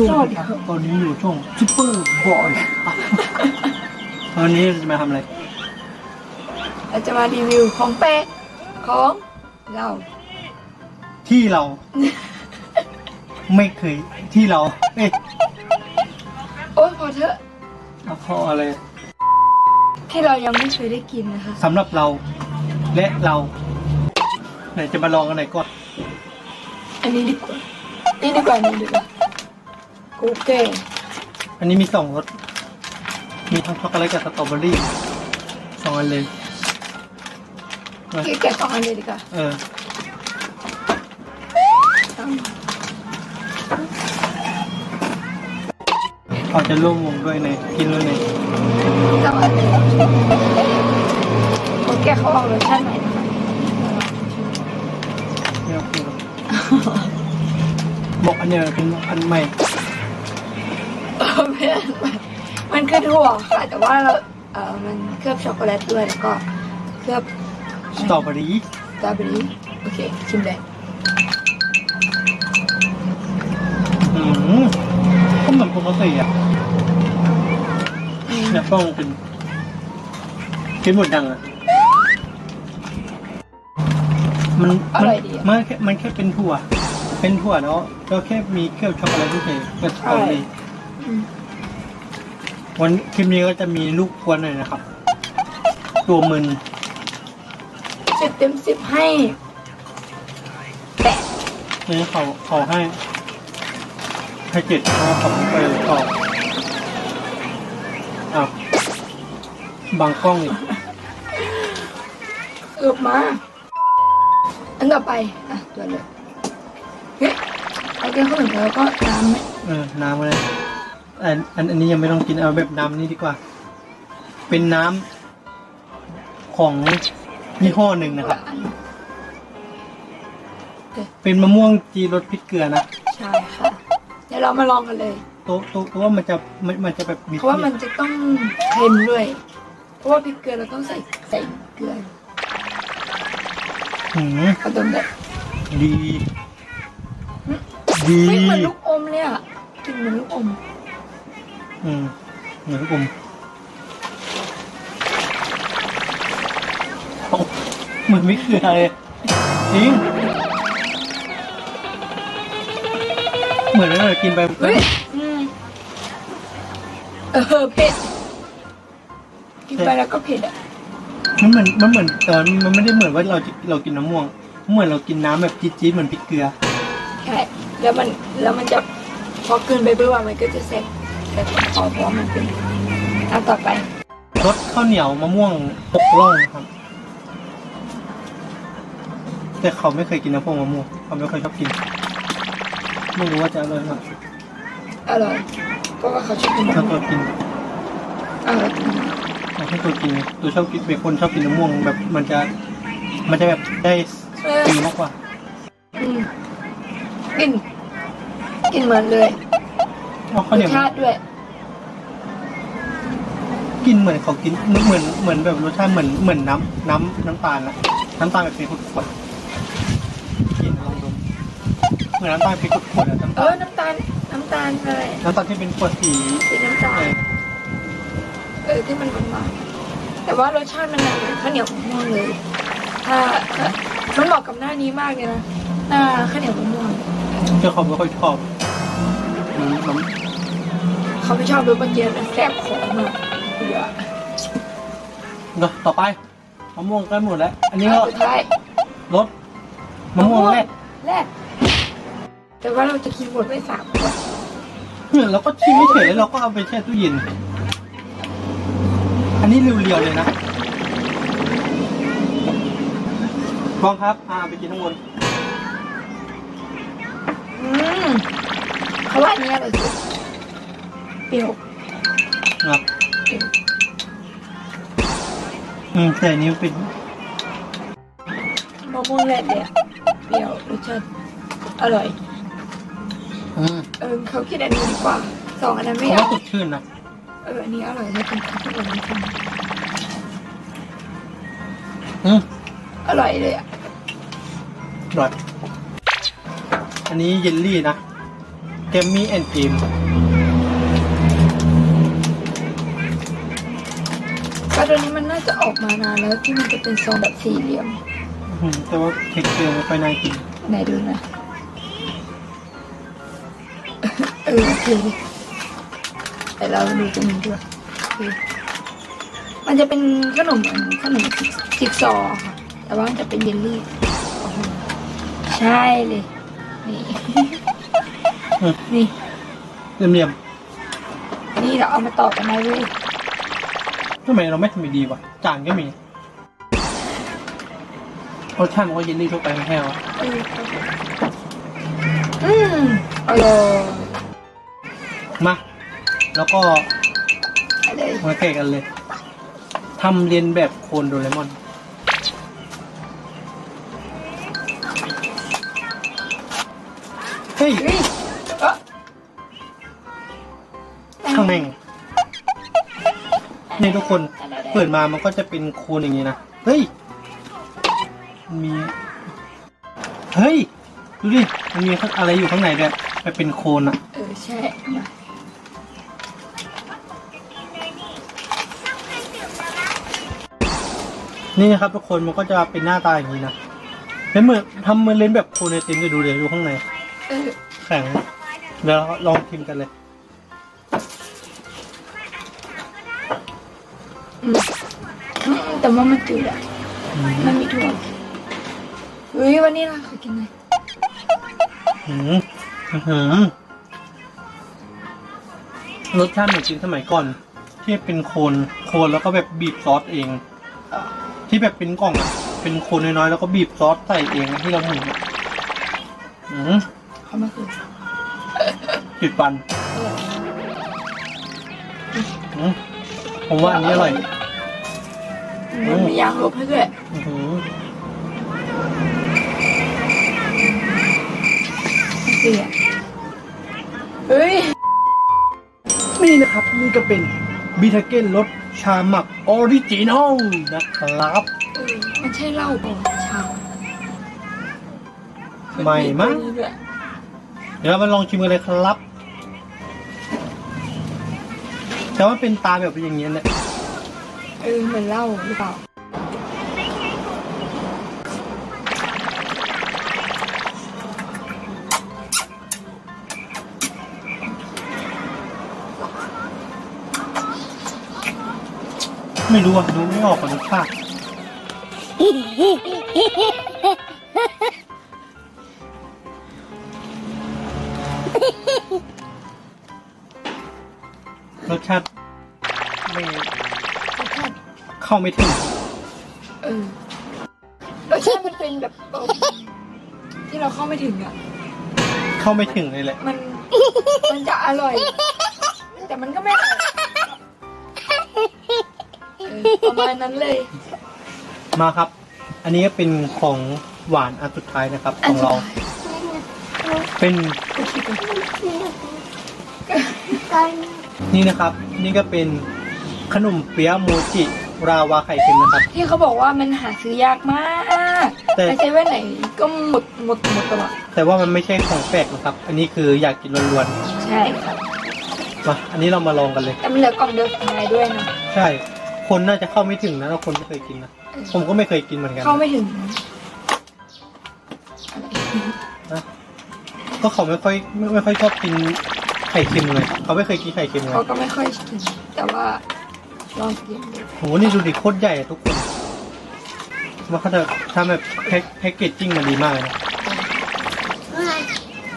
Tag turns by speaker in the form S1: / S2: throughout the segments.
S1: ช่วง
S2: สวัสดีครับ
S1: ตอนนี้อยู่ช่วงซุปเปอร์บอยครับตอนนี้เราจะมาทำอะไร
S2: เราจะมารีวิวของแปลกของเรา
S1: ที่เรา ไม่เคยที่เราเอ๊ะ
S2: โอ้ยพอเถอะ
S1: เอาข้ออะไร
S2: ที่เรายังไม่เคยได้กินนะคะ
S1: สำหรับเราและเรา ไหนจะมาลองกันไหนก่อน
S2: อันนี้ดีกว่านี่ดีกว่านี่ดีกว่า กูเก้
S1: อันนี้มีสองรส มีทั้งช็อกโกแลตกับสตรอเบอรี่สองอันเลย
S2: กี้แกะสองอันเลยดีกว่า
S1: เออ เขาจะร่วมวงด้วยในกินด้วยใน
S2: สองอันเลยกูแกะเขาออกรสชาติใหม่นะคะ
S1: ไม่เอาคือบอกอันเนี้ยเป็นอันใหม่
S2: เออไม่อันใหม่มันคือถั่วค่ะ แต่ว่าเราเออมันเคลือบช็อกโกแลตด้วยแล้วก็เคลือบ
S1: สตรอเบอรี่
S2: สตรอเบอรี่โอเคชิมเลย
S1: อืมก็เหมือนปกติอะ
S2: อืม
S1: เนี่ยต้องเป็นกินหมดยังอะมันมันมันแค่มันแค่เป็นถั่ว เป็นถั่วแล้วก็แค่มีเคลือบช็อกโกแลตเฉยๆกับสตรอเบอรี่
S2: อืม
S1: วันคลิปนี้ก็จะมีลูกควนหน่อยนะครับ ตัวมึน
S2: สิบเต็มสิบให้แปด
S1: นี่เขาเขาให้ให้เจ็ดเพราะว่าเขาไปต่ออ้าวบางกล้องอีก
S2: เกือบมา อันต่อไป อะ ตัวเลยเฮ้ยเอาแก้วข้าวเหนียวแล้วก็น้ำไหม
S1: เออ น้ำอะไร อันอันอันนี้ยังไม่ต้องกินเอาแบบน้ำนี่ดีกว่า เป็นน้ำของยี่ห้อหนึ่งนะครับ
S2: อัน
S1: เป็นมะม่วงจีรสพริกเกลือนะ
S2: ใช่ค่ะ เดี๋ยวเรามาลองกันเลย
S1: ตัวตัวตัวว่ามันจะมันมันจะแบบมี
S2: เพราะว่ามันจะต้องเค็มด้วย เพราะว่าพริกเกลือเราต้องใส่ใส่เกลือ
S1: หืม
S2: เอาดมเลย
S1: ดี ดี
S2: ไม่เหมือนลูกอมเลยอะกลินเหมือนลูกอม
S1: อืมเหมือนลูกอมเอ้าเหมือนไม่เกลือเลยจริงเหมือนเรากินไป
S2: เฮ้ยอืมเออเผ็ดกินไปแล้วก็เผ็ดอะ
S1: มันเหมือนมันเหมือนตอนมันไม่ได้เหมือนว่าเราเรากินน้ำม่วง เหมือนเรากินน้ำแบบจี๊ดๆเหมือนพริกเกลือ
S2: ใช่แล้วมันแล้วมันจะพอเกินไปเพื่อว่ามันก็จะแซ่บ แซ่บคอเพราะว่ามันเป็นอันต่อไป
S1: รสข้าวเหนียวมะม่วงปกล่องครับ แต่เขาไม่เคยกินน้ำพวงมะม่วงเขาไม่ค่อยชอบกิน ไม่รู้ว่าจะอร่อยไหม
S2: อร่อยเพราะว่าเขาชอบกินมะ
S1: ถ้า
S2: ม่
S1: ตัววกิน
S2: อร่อย
S1: อยากให้ตัวกินตัวชอบกินเป็นคนชอบกินมะม่วงแบบมันจะ มันจะแบบได้
S2: เออ
S1: ฟิลมากกว่า
S2: อืมกลินกลินเหมือนเลย
S1: เพราะ
S2: ร
S1: ข้าวเหนี
S2: ส
S1: ยว
S2: ชาติด้วย
S1: กินเหมือนเขากินเหมือนเหมือนแบบรสชาติเหมือนเหมือนน้ำน้ำน้ำตาลนะน้ำตาลแบบเป็นขวดๆกินลองดูเหมือนน้ำตาลเป็นขวดๆอะน้ำ
S2: เอ
S1: ตาล
S2: อน้ำตาลน้ำตาลอะไร
S1: น้ำตาลที่เป็นขวดสี
S2: สีน้ำตา
S1: เอ
S2: ล
S1: อ
S2: เออที่มันหวานๆแต่ว่ารสชาติมันเหมือนข้าวเหนียวมะม่วงเลย ถ้าถ้ามันเหมาะกับหน้านี้มากเลยนะหน้าข้าวเหนียวมะม่วง
S1: เจ้าของไม่ค่อยชอบอืมน้
S2: เขาไม่ชอบรสเมื่อกี้นะแซ่บคอมาก เบื่อำ
S1: เนาะต่อไปมะม่วงใกล้หมดแล้ว อันนี้ก็
S2: สุดท้าย
S1: รสมะม่วงแรก
S2: แรกแต่ว่าเราจะกินหมดไปสามขวด
S1: เนี่ยเราก็ชิมไม่เฉยแล้วเราก็เอาไปแช่ตู้เย็น อันนี้เรียวๆเลยนะลองครับอ่าไปกินทั้งหมด
S2: อืมเขาว่าอันนี้อร่อยสุดเปรี้ยว
S1: นะครับ อืมแต่อันนี้เป็น
S2: มะม่วงแรดเลยอะเปรี้ยวรสชาติอร่อย
S1: อืม
S2: เออเขาคิดอันนี้ดีกว่าสองอันนั้นไม่
S1: เขา
S2: เอา
S1: ว่าสดชื่นนะ
S2: เอออันนี้อร่อยเลยกินข้าวทุกวันนี้กิน
S1: อืม
S2: อร่อยเลยอะ
S1: อร่อย อันนี้เยลลี่นะเกมมี่แอนด์เกม
S2: ก็ตัวนี้มันน่าจะออกมานานแล้วที่มันจะเป็นซองแบบสี่เหลี่ยม
S1: แต่ว่าเท็กเจอร์ไม่ค่อยน่ากิน
S2: ไหนดูนะ เออโอเคแต่เราดูตรงนี้ด้วยโอเคมันจะเป็นขนมเหมือนขนมจิ๊กซอว์ค่ะ แต่ว่ามันจะเป็นเยลลี่โอ้โหใช่เลย นี่ นี่
S1: เหลี่ยม
S2: นี่เราเอามาต่อกันได้เว้ย
S1: ๆ ทำไมเราไม่ทำดีๆวะจานก็มีรสชาติมันก็เยลลี่ทั่วไปไม่แห้วะ
S2: เอออืมอร่อย
S1: มา แล้วก็
S2: ไปเลย
S1: มาแกะกันเลยทำเรียนแบบโคนโดเรมอนเฮ้ย
S2: เฮ้ยเอ๊ะ
S1: ข้างใน นี่ทุกคนเปิดมามันก็จะเป็นโคนอย่างนี้นะ เฮ้ยมันมี เฮ้ย ดูดิ มันมีอะไรอยู่ข้างในด้วยมันเป็นโคนอะ
S2: เออใช่มา
S1: นี่นะครับทุกคนมันก็จะเป็นหน้าตาอย่างนี้นะเป็นเหมือนทำเหมือนเล่นแบบโคนไอติมจะดูเลยดูข้างใน
S2: เออ
S1: แข็ง เดี๋ยวเราลองชิมกันเลย
S2: แต่ว่ามันจืดอะ มันมีถั่วเฮ้ยวันนี้เราขอกินหน่อย
S1: หืมหือรสชาติเหมือนกินสมัยก่อน ที่เป็นโคนโคนแล้วก็แบบบีบซอสเอง ที่แบบเป็นกล่อง เป็นโคนน้อยๆแล้วก็บีบซอสใส่เองที่เราเห็นอืม
S2: เขามาคือ
S1: จิดฟันผมว่าอันนี้อร่อย
S2: มันมียางลบให้ด้วย
S1: อื้อหือ
S2: เสียเฮ้ย
S1: นี่นะครับนี่ก็เป็นบิทาเก้นรสชาหมักออริจินอลนะครับ
S2: เออมันใช่เหล้าเปล่าชา
S1: ใหม่มั้ง
S2: ด้วย
S1: เดี๋ยวเรามาลองชิมกันเลยครับ แต่ว่าเป็นตาแบบอย่างเงี้ยแหละ
S2: เออเหมือนเหล้าหรือเปล่า
S1: ไม่รู้อะดูไม่ออกกับรสชาติรสชาติไม่ เข้าไม่ถึง
S2: เออรสชาติมันเป็นแบบเออที่เราเข้าไม่ถึงอะ
S1: เข้าไม่ถึงเลยแหละ
S2: มัน มันจะอร่อย แต่มันก็ไม่อร่อยเออประมาณนั้นเลย
S1: มาครับ อันนี้ก็เป็นของหวานอันสุดท้ายนะครับ ของเรา เป็นนี่นะครับ นี่ก็เป็นขนมเปี๊ยะโมจิ ราวาไข่เค็มนะครับ
S2: ที่เขาบอกว่ามันหาซื้อยากมาก
S1: แต่
S2: ไปเซเว่นไหนก็หมดหมดหมดตลอด
S1: แต่ว่ามันไม่ใช่ของแปลกนะครับ อันนี้คืออยากกินล้วน
S2: ใช่ครับ
S1: ๆมาอันนี้เรามาลองกันเลย
S2: แต่มันเหลือกล่องเดียวสุดท้ายด้วยนะ
S1: ใช่ คนน่าจะเข้าไม่ถึงนะถ้าคนไม่เคยกินนะผมก็ไม่เคยกินเหมือนกัน
S2: เข้าไม่ถึง
S1: นะก็เขาไม่ค่อยไม่ไม่ค่อยชอบกินไข่เค็มเลยเขาไม่เคยกินไข่เค็มเลย
S2: เขาก็ไม่ค่อยกินแต่ว่า ลองกินดู
S1: โหนี่ดูดิโคตรใหญ่อะทุกคนว่าเขาจะทำแบบแพ็คแพ็กเกจจิ้งมาดีมากเลยนะ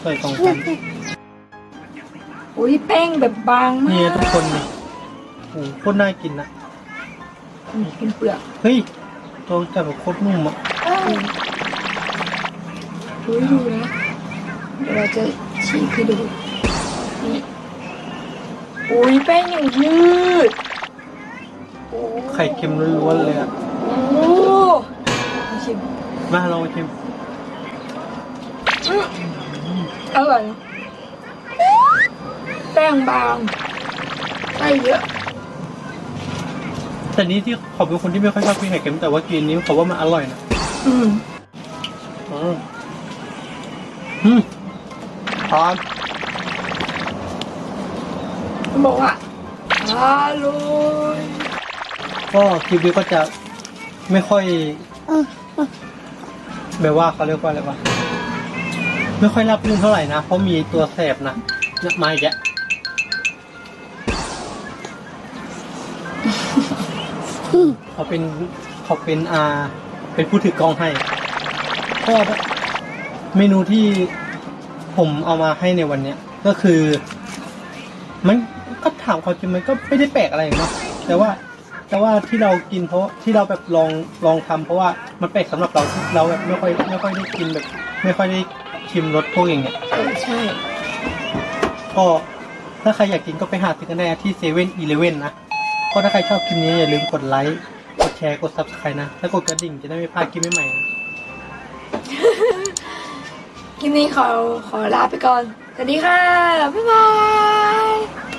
S1: ใส่สองชั้น
S2: อุ้ยแป้งแบบบางมาก
S1: นี่ทุกคนนี่โหโคตรน่ากินนะ
S2: อืมเป็นเปลือก
S1: เฮ้ยตัวจับแบบโคตรนุ่มอะ
S2: อุ้ยดูนะเดี๋ยวเราจะฉีกให้ดูนี่อุ้ยแป้งอย่างยืดโอ้
S1: ไข่เค็มล้วนๆเลยอะ
S2: โอ้มาชิม
S1: มาลองชิม
S2: อืมอร่อยนะแป้งบางไส้เยอะ
S1: แต่นี้ที่เขาเป็นคนที่ไม่ค่อยชอบกินไข่เค็มแต่ว่ากินนี้เขาว่ามันอร่อยนะ
S2: อืม
S1: อืมอืมหอม
S2: มันบอกว่าอร่อย
S1: ก็คลิปนี้ก็จะไม่ค่อย แบบว่าเขาเรียกว่าอะไรวะไม่ค่อยรับรื่นเท่าไหร่นะ เพราะมีตัวแสบนะเนี่ยมาอีกแล้วเขาเป็นเขาเป็นอาเป็นผู้ถือกล้องให้ก็เมนูที่ผมเอามาให้ในวันเนี้ย ก็คือ มันก็ถามความจริงมันก็ไม่ได้แปลกอะไรเนาะแต่ว่า แต่ว่าที่เรากินเพราะที่เราแบบลองลองทำเพราะว่ามันแปลกสำหรับเราที่เราแบบไม่ค่อยไม่ค่อยได้กินแบบ ไม่ค่อยได้ชิมรสพวกอย่างเงี้ย
S2: เออใช่
S1: ก็ถ้าใครอยากกินก็ไปหาซื้อกันได้ที่เซเว่นอีเลเว่นนะก็ถ้าใครชอบคลิปนี้อย่าลืมกดไลค์กดแชร์กดซับสไครต์นะแล้วกดกระดิ่งจะได้ไม่พลาดคลิปใหม่ๆนะ
S2: คลิปนี้ขอขอลาไปก่อน สวัสดีค่ะ บ๊ายบาย